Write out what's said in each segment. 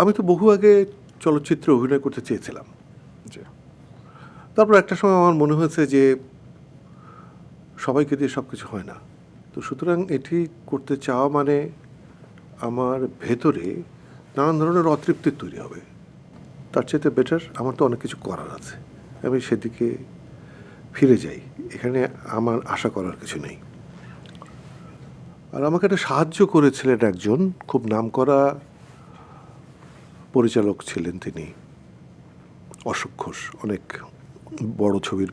আমি তো বহু আগে চলচ্চিত্রে অভিনয় করতে চেয়েছিলাম। তারপর একটা সময় আমার মনে হয়েছে যে সবাইকে দিয়ে সব কিছু হয় না। তো সুতরাং এটি করতে চাওয়া মানে আমার ভেতরে নানান ধরনের অতৃপ্তি তৈরি হবে। তার চাইতে বেটার আমার তো অনেক কিছু করার আছে। আমি সেদিকে ফিরে যাই। এখানে আমার আশা করার কিছু নেই। আর আমাকে একটা সাহায্য করেছিলেন একজন খুব নামকরা পরিচালক ছিলেন তিনি। অশোক ঘোষ অনেক বড় ছবির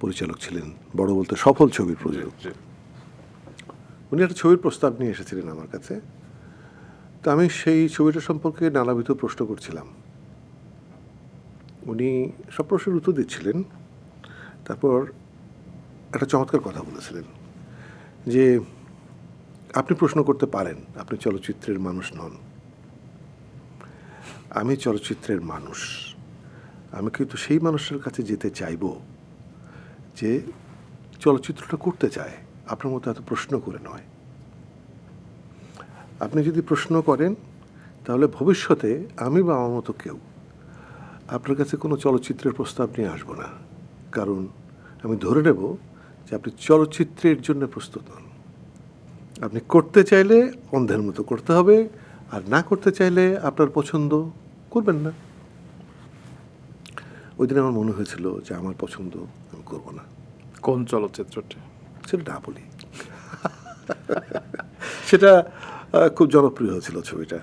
পরিচালক ছিলেন বড় বলতে সফল ছবির প্রযোজক। উনি একটা ছবির প্রস্তাব নিয়ে এসেছিলেন আমার কাছে। তো আমি সেই ছবিটা সম্পর্কে নানাবিধ প্রশ্ন করছিলাম। উনি সব প্রশ্নের উত্তর দিচ্ছিলেন। তারপর একটা চমৎকার কথা বলেছিলেন যে আপনি প্রশ্ন করতে পারেন আপনি চলচ্চিত্রের মানুষ নন। আমি চলচ্চিত্রের মানুষ। আমি কিন্তু সেই মানুষের কাছে যেতে চাইব যে চলচ্চিত্রটা করতে চায়। আপনার মতো এত প্রশ্ন করে নয়। আপনি যদি প্রশ্ন করেন, তাহলে ভবিষ্যতে আমি বা আমার মতো কেউ আপনার কাছে কোনো চলচ্চিত্রের প্রস্তাব নিয়ে আসব না। কারণ আমি ধরে নেব যে আপনি চলচ্চিত্রের জন্য প্রস্তুত নন। আপনি করতে চাইলে অন্ধের মতো করতে হবে, আর না করতে চাইলে আপনার পছন্দ করবেন না। ওই দিন আমার মনে হয়েছিল যে আমার পছন্দ আমি করব না। কোন চলচ্চিত্রটি? সেটা না বলি সেটা খুব জনপ্রিয় হয়েছিল ছবিটা।